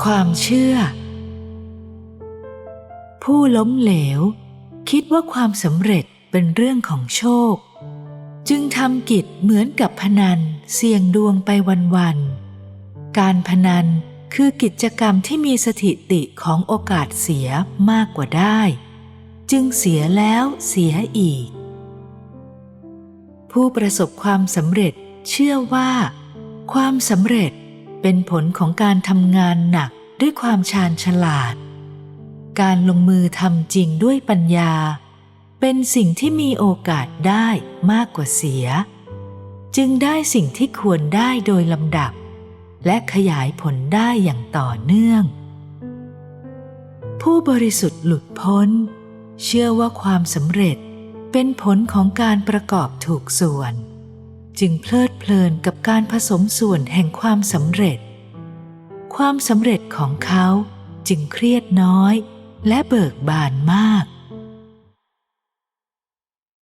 ความเชื่อ ผู้ล้มเหลว คิดว่าความสำเร็จเป็นเรื่องของโชค จึงทำกิจเหมือนกับพนันเสี่ยงดวงไปวันๆการพนันคือกิจกรรมที่มีสถิติของโอกาสเสียมากกว่าได้ จึงเสียแล้วเสียอีก ผู้ประสบความสำเร็จเชื่อว่า ความสำเร็จ เป็นผลของการทำงานหนักด้วยความชาญฉลาด การลงมือทำจริงด้วยปัญญา เป็นสิ่งที่มีโอกาสได้มากกว่าเสีย จึงได้สิ่งที่ควรได้โดยลำดับ และขยายผลได้อย่างต่อเนื่อง ผู้บริสุทธิ์หลุดพ้น เชื่อว่าความสำเร็จเป็นผลของการประกอบถูกส่วน จึงเพลิดเพลินกับการผสมส่วนแห่งความสำเร็จ ความสำเร็จของเขาจึงเครียดน้อยและเบิกบานมาก